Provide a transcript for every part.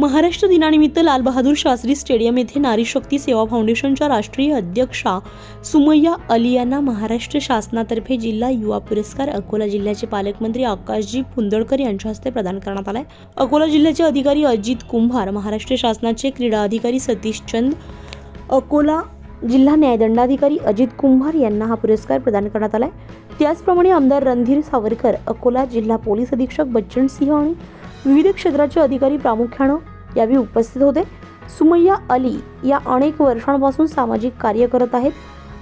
महाराष्ट्र दिनानिमित्त लालबहादूर शास्त्री स्टेडियम येथे नारी शक्ती सेवा फाउंडेशनच्या राष्ट्रीय अध्यक्षा सुमय्या अली यांना महाराष्ट्र शासनातर्फे जिल्हा युवा पुरस्कार अकोला जिल्ह्याचे पालकमंत्री आकाशजी पुंदळकर यांच्या हस्ते प्रदान करण्यात आलाय. अकोला जिल्ह्याचे अधिकारी अजित कुंभार महाराष्ट्र शासनाचे क्रीडा अधिकारी सतीश चंद अकोला जिल्हा न्यायदंडाधिकारी अजित कुंभार यांना हा पुरस्कार प्रदान करण्यात आलाय. त्याचप्रमाणे आमदार रणधीर सावरकर अकोला जिल्हा पोलीस अधीक्षक बच्चन सिंह आणि विविध क्षेत्राचे अधिकारी प्रामुख्यानं यावेळी उपस्थित होते. सुमय्या अली या अनेक वर्षांपासून सामाजिक कार्य करत आहेत.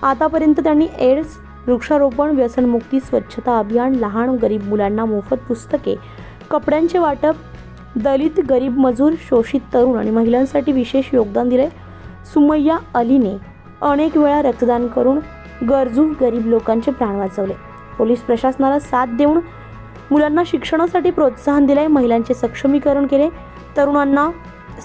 आतापर्यंत त्यांनी एड्स वृक्षारोपण व्यसनमुक्ती स्वच्छता अभियान लहान गरीब मुलांना मोफत पुस्तके कपड्यांचे वाटप दलित गरीब मजूर शोषित तरुण आणि महिलांसाठी विशेष योगदान दिले. सुमय्या अलीने अनेक वेळा रक्तदान करून गरजू गरीब लोकांचे प्राण वाचवले. पोलीस प्रशासनाला साथ देऊन मुलांना शिक्षणासाठी प्रोत्साहन दिले महिलांचे सक्षमीकरण केले. तरुणांना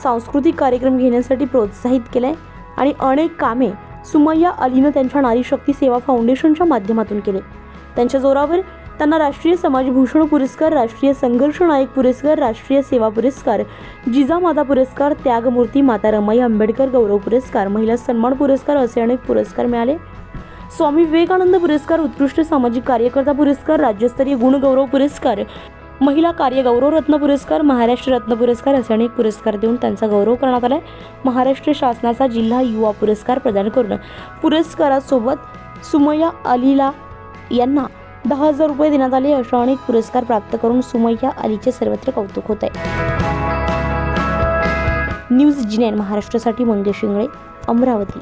सांस्कृतिक कार्यक्रम घेण्यासाठी प्रोत्साहित केले आणि अनेक कामे सुमय्या अलीनं त्यांच्या नारी शक्ती सेवा फाउंडेशनच्या माध्यमातून केले. त्यांच्या जोरावर त्यांना राष्ट्रीय समाजभूषण पुरस्कार राष्ट्रीय संघर्ष नायक पुरस्कार राष्ट्रीय सेवा पुरस्कार जिजामाता पुरस्कार त्यागमूर्ती माता रमाई आंबेडकर गौरव पुरस्कार महिला सन्मान पुरस्कार असे अनेक पुरस्कार मिळाले. स्वामी विवेकानंद पुरस्कार उत्कृष्ट सामाजिक कार्यकर्ता पुरस्कार राज्यस्तरीय गुणगौरव पुरस्कार महिला कार्य गौरव रत्न पुरस्कार महाराष्ट्र रत्न पुरस्कार असे अनेक पुरस्कार देऊन त्यांचा गौरव करण्यात आला आहे महाराष्ट्र शासनाचा जिल्हा युवा पुरस्कार प्रदान करून पुरस्कारासोबत सुमया अलीला यांना दहा हजार रुपये देण्यात आले. अशा अनेक पुरस्कार प्राप्त करून सुमय्या अलीचे सर्वत्र कौतुक होत आहे न्यूज जिनेन महाराष्ट्रासाठी मंगेश शिंगळे अमरावती.